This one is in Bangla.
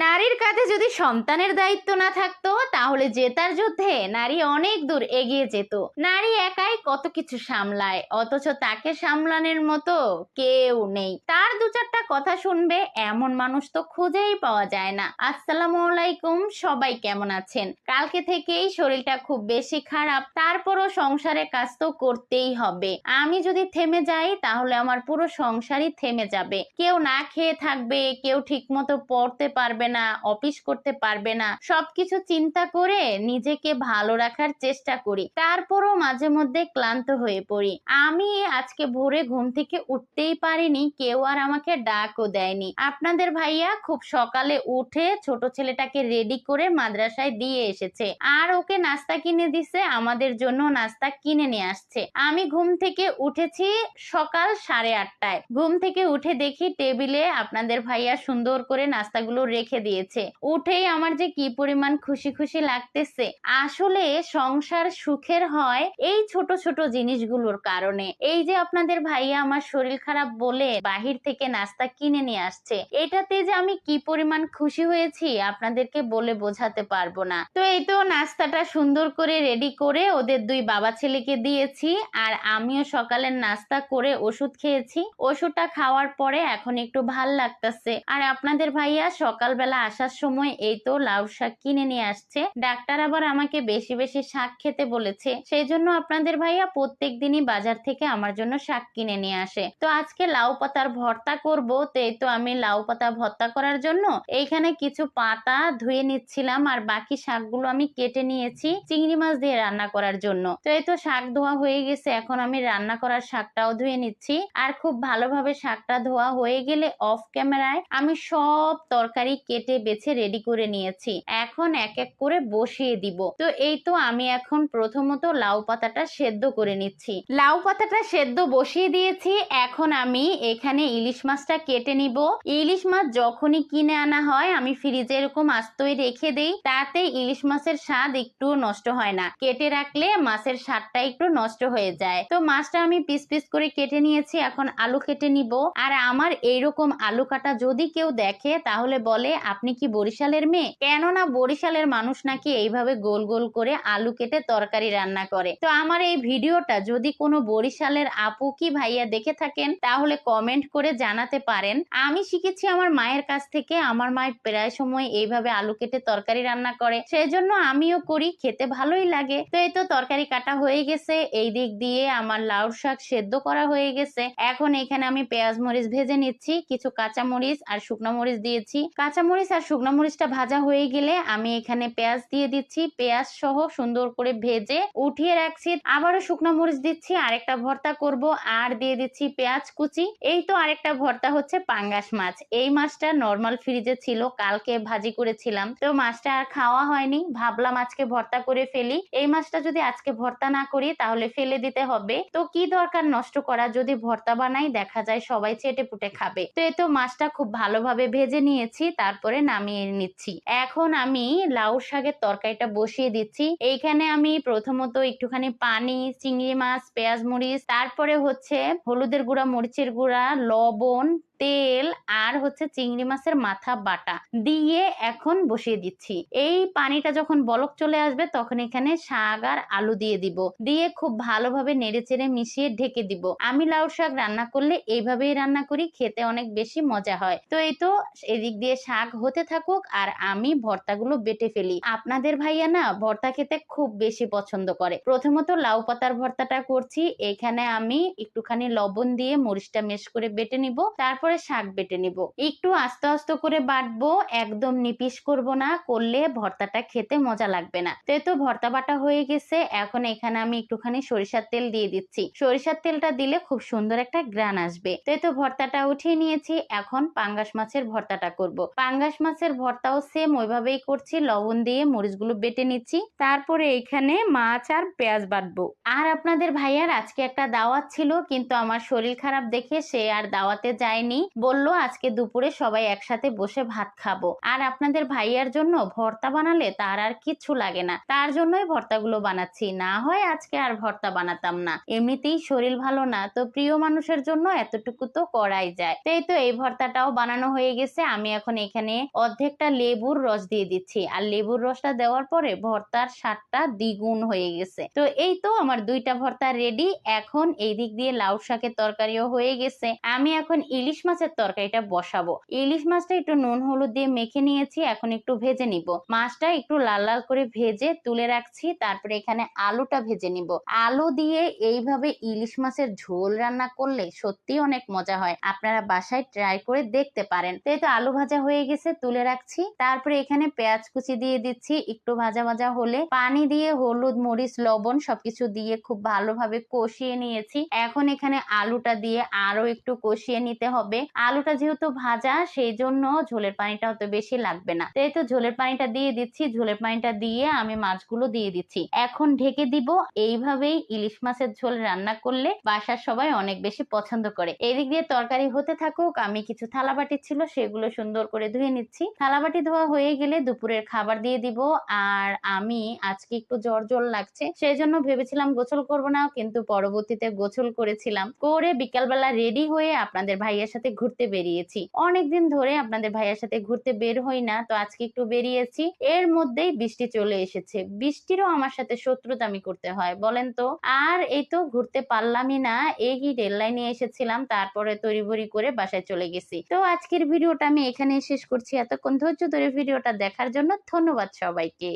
নারীর কাঁধে যদি সন্তানের দায়িত্ব না থাকতো, তাহলে জেতার যুদ্ধে নারী অনেক দূর এগিয়ে যেত। নারী একাই কত কিছু সামলায়, অথচ তাকে সামলানোর মতো কেউ নেই। তার দু চারটা কথা শুনবে, এমন মানুষ তো খুঁজেই পাওয়া যায় না। আসসালামু আলাইকুম, সবাই কেমন আছেন? কালকে থেকেই শরীরটা খুব বেশি খারাপ, তারপরও সংসারের কাজ তো করতেই হবে। আমি যদি থেমে যাই, তাহলে আমার পুরো সংসারই থেমে যাবে। কেউ না খেয়ে থাকবে, কেউ ঠিক মতো পড়তে পারবে না অফিস করতে পারবে না, সবকিছু চিন্তা করে নিজেকে ভালো রাখার চেষ্টা করি। তারপরও মাঝে মধ্যে ক্লান্ত হয়ে পড়ি। আমি আজকে ভোরে ঘুম থেকে উঠতেই পারিনি, কেউ আর আমাকে ডাকও দেয়নি। আপনাদের ভাইয়া খুব সকালে উঠে ছোট ছেলেটাকে রেডি করে মাদ্রাসায় দিয়ে এসেছে। আর ওকে নাস্তা কিনে দিছে, আমাদের জন্য নাস্তা কিনে নিয়ে আসছে। আমি ঘুম থেকে উঠেছি সকাল সাড়ে আটটায়। ঘুম থেকে উঠে দেখি টেবিলে আপনাদের ভাইয়া সুন্দর করে নাস্তাগুলো রেখে দিয়েছে। উঠেই আমার যে কি পরিমাণ খুশি খুশি লাগতেছে, আসলে সংসার সুখের হয় এই ছোট ছোট জিনিসগুলোর কারণে। এই যে আপনাদের ভাইয়া আমার শরীর খারাপ বলে বাহির থেকে নাস্তা কিনে নিয়ে আসছে, এটাতে যে আমি কি পরিমাণ খুশি হয়েছি আপনাদেরকে বলে বোঝাতে পারব না। তো এই তো নাস্তাটা সুন্দর করে রেডি করে ওদের দুই বাবা ছেলেকে দিয়েছি, আর আমিও সকালের নাস্তা করে ওষুধ খেয়েছি। ওষুধটা খাওয়ার পরে এখন একটু ভালো লাগতেছে। আর আপনাদের ভাইয়া সকালবেলা আসার সময় এই তো লাউ শাক কিনে নিয়ে আসছে। ডাক্তার আবার আমাকে বেশি বেশি শাক খেতে বলেছে। সেই জন্য আপনাদের ভাইয়া প্রত্যেক দিনই বাজার থেকে আমার জন্য শাক কিনে নিয়ে আসে। তো আজকে লাউ পাতার ভর্তা করব, তো এই তো আমি লাউ পাতা ভর্তা করার জন্য এইখানে কিছু পাতা ধুয়ে নিচ্ছিলাম আর বাকি শাকগুলো আমি কেটে নিয়েছি চিংড়ি মাছ দিয়ে রান্না করার জন্য। তো এই তো শাক ধোয়া হয়ে গেছে, এখন আমি রান্না করার শাকটাও ধুয়ে নিচ্ছি। আর খুব ভালোভাবে শাকটা ধোয়া হয়ে গেলে অফ ক্যামেরায় আমি সব তরকারি কেটে বেছে রেডি করে নিয়েছি। এখন এক এক করে বসিয়ে দিব। তো এই তো আমি এখন প্রথমত লাউ পাতাটা সেদ্ধ করে নিচ্ছি। লাউ পাতাটা সেদ্ধ বসিয়ে দিয়েছি। এখন আমি এখানে ইলিশ মাছটা কেটে নিব। ইলিশ মাছ যখনই কিনে আনা হয়, আমি ফ্রিজে এরকম আস্তই রেখে দেই, তাতে ইলিশ মাছের স্বাদ একটু নষ্ট হয় না। কেটে রাখলে মাছের স্বাদটা একটু নষ্ট হয়ে যায়। তো মাছটা আমি পিস পিস করে কেটে নিয়েছি, এখন আলু কেটে নিব। আর আমার এইরকম আলু কাটা যদি কেউ দেখে, তাহলে বলে আপনি কি বরিশালের মেয়ে? কেননা বরিশালের মানুষ নাকি এইভাবে গোল গোল করে আলু কেটে তরকারি রান্না করে। তো আমার এই ভিডিওটা যদি কোনো বরিশালের আপু কি ভাইয়া দেখে থাকেন, তাহলে কমেন্ট করে জানাতে পারেন। আমি শিখেছি আমার মায়ের কাছ থেকে, আমার মায়ের প্রায় সময় এইভাবে আলু কেটে তরকারি রান্না করে। সেই জন্য আমিও করি, খেতে ভালোই লাগে। তো এই তো তরকারি কাটা হয়ে গেছে, এই দিক দিয়ে আমার লাউ শাক সেদ্ধ করা হয়ে গেছে। এখন এখানে আমি পেঁয়াজ মরিচ ভেজে নিচ্ছি, কিছু কাঁচা মরিচ আর শুকনো মরিচ দিয়েছি। কাঁচা মরিচ আর শুকনো মরিচটা ভাজা হয়ে গেলে আমি এখানে পেঁয়াজ দিয়ে দিচ্ছি। পেঁয়াজ সহ সুন্দর করে ভেজে উঠিয়ে রাখছি। আবারও শুকনো মরিচ দিচ্ছি, আরেকটা ভর্তা করব আর দিয়ে দিচ্ছি পেঁয়াজ কুচি। এই তো আরেকটা ভর্তা হচ্ছে পাঙ্গাস মাছ। এই মাছটা নর্মাল ফ্রিজে ছিল, কালকে ভাজি করেছিলাম। তো মাছটা আর খাওয়া হয়নি, ভাবলাম আজকে ভর্তা করে ফেলি। এই মাছটা যদি আজকে ভর্তা না করি তাহলে ফেলে দিতে হবে। তো কি দরকার নষ্ট করা? যদি ভর্তা বানাই, দেখা যায় সবাই চেটে পুটে খাবে। তো এই তো মাছটা খুব ভালোভাবে ভেজে নিয়েছি তারপরে নামিয়ে নিচ্ছি। এখন আমি লাউ শাকের তরকারিটা বসিয়ে দিচ্ছি। এইখানে আমি প্রথমত একটুখানি পানি, চিংড়ি মাছ, পেঁয়াজ, মরিচ, তারপরে হচ্ছে হলুদের গুঁড়া, মরিচের গুঁড়া, লবণ তেল আর হচ্ছে চিংড়ি মাছের মাথা বাটা দিয়ে এখন বসিয়ে দিচ্ছি। এই পানিটা যখন বলক চলে আসবে তখন এখানে শাক আর আলু দিয়ে দিব। দিয়ে খুব ভালোভাবে নেড়ে চেড়ে মিশিয়ে ঢেকে দিব। আমি লাউ শাক রান্না করলে এইভাবেই রান্না করি, খেতে অনেক বেশি মজা হয়। তো এই তো এদিক দিয়ে শাক হতে থাকুক আর আমি ভর্তাগুলো বেটে ফেলি। আপনাদের ভাইয়া না ভর্তা খেতে খুব বেশি পছন্দ করে। প্রথমত লাউ পাতার ভর্তাটা করছি। এখানে আমি একটুখানি লবণ দিয়ে মরিচটা মেশ করে বেটে নিব। তারপরে শাক বেটে নিব। একটু আস্তে আস্তে করে বাটবো, একদম নিপিস করব না, করলে ভর্তাটা খেতে মজা লাগবে না। তো তো ভর্তা বাটা হয়ে গেছে, এখন এখানে আমি একটুখানি সরিষার তেল দিয়ে দিচ্ছি। সরিষার তেলটা দিলে খুব সুন্দর একটা গ্রান আসবে। তো তো ভর্তাটা উঠিয়ে নিয়েছি, এখন পাঙ্গাস মাছের ভর্তাটা করব। পাঙ্গাস মাছের ভর্তাও সেম ওইভাবেই করছি, লবণ দিয়ে মরিচগুলো বেটে নিচ্ছি। তারপরে এখানে মাছ আর পেঁয়াজ বাটবো। আর আপনাদের ভাইয়ার আজকে একটা দাওয়াত ছিল, কিন্তু আমার শরীর খারাপ দেখে সে আর দাওয়াতে যায়নি। বলল, আজকে দুপুরে সবাই একসাথে বসে ভাত খাব। আর আপনাদের ভাইয়ার জন্য ভর্তা বানালে তার আর কিচ্ছু লাগে না। তার জন্যই ভর্তাগুলো বানাচ্ছি। না হয় আজকে আর ভর্তা বানাতাম না। এমনিতেই শরীর ভালো না, তো প্রিয় মানুষের জন্য এতটুকু তো করাই যায়। তো এই তো এই ভর্তাটাও বানানো হয়ে গেছে। আমি এখন এখানে অর্ধেকটা লেবুর রস দিয়ে দিচ্ছি। আর লেবুর রসটা দেওয়ার পরে ভর্তার স্বাদটা দ্বিগুণ হয়ে গেছে। তো এই তো আমার দুইটা ভর্তা রেডি। এখন এই দিক দিয়ে লাউ শাকের তরকারিও হয়ে গেছে। আমি এখন ইলিশ মাছের তরকারিটা বসাবো। ইলিশ মাছটা একটু নুন হলুদ দিয়ে মেখে নিয়েছি, এখন একটু ভেজে নিব। মাছটা একটু লাল লাল করে ভেজে তুলে রাখছি, তারপরে এখানে আলুটা ভেজে নিব। আলু দিয়ে এইভাবে ইলিশ মাছের ঝোল রান্না করলে সত্যি অনেক মজা হয়। আপনারা বাসায় ট্রাই করে দেখতে পারেন। তো এই তো আলু ভাজা হয়ে গেছে, তুলে রাখছি। তারপরে এখানে পেঁয়াজ কুচি দিয়ে দিচ্ছি, একটু ভাজা ভাজা হলে। পানি দিয়ে হলুদ, মরিচ, লবণ সবকিছু দিয়ে খুব ভালোভাবে কষিয়ে নিয়েছি। এখন এখানে আলুটা দিয়ে আরও একটু কষিয়ে নিতে হবে। আলুটা যেহেতু ভাজা সেই জন্য ঝোলের পানিটা অত বেশি লাগবে না। তাই তো ঝোলের পানিটা দিয়ে দিচ্ছি, ঝোলের পানিটা দিয়ে আমি মাছগুলো দিয়ে দিচ্ছি। এখন ঢেকে দিব। এইভাবেই ইলিশ মাছের ঝোল রান্না করলে বাসার সবাই অনেক বেশি পছন্দ করে। এদিক দিয়ে তরকারি হতে থাকুক, আমি কিছু থালাবাটি ছিল, সেগুলো সুন্দর করে ধুয়ে নিচ্ছি। থালাবাটি ধোয়া হয়ে গেলে দুপুরের খাবার দিয়ে দিব। আর আমি আজকে একটু জ্বর জ্বর লাগছে সেই জন্য ভেবেছিলাম গোসল করব না, কিন্তু পরবর্তীতে গোসল করেছিলাম। করে বিকালবেলা রেডি হয়ে আপনাদের ভাইয়ের সাথে ঘুরতে বেরিয়েছি। অনেকদিন ধরে আপনাদের ভাইয়ের সাথে ঘুরতে বের হই না, তো আজকে একটু বেরিয়েছি। এর মধ্যেই বৃষ্টি চলে এসেছে। বৃষ্টিরও আমার সাথে শত্রুতামি করতে হয়, বলেন তো? আর এই তো ঘুরতে পারলামই না, এই রেল লাইনে এসেছিলাম, তারপরে তড়িবড়ি করে বাসায় চলে গেছি। তো আজকের ভিডিওটা আমি এখানে শেষ করছি। এতক্ষণ ধৈর্য ধরে ভিডিওটা দেখার জন্য ধন্যবাদ সবাইকে।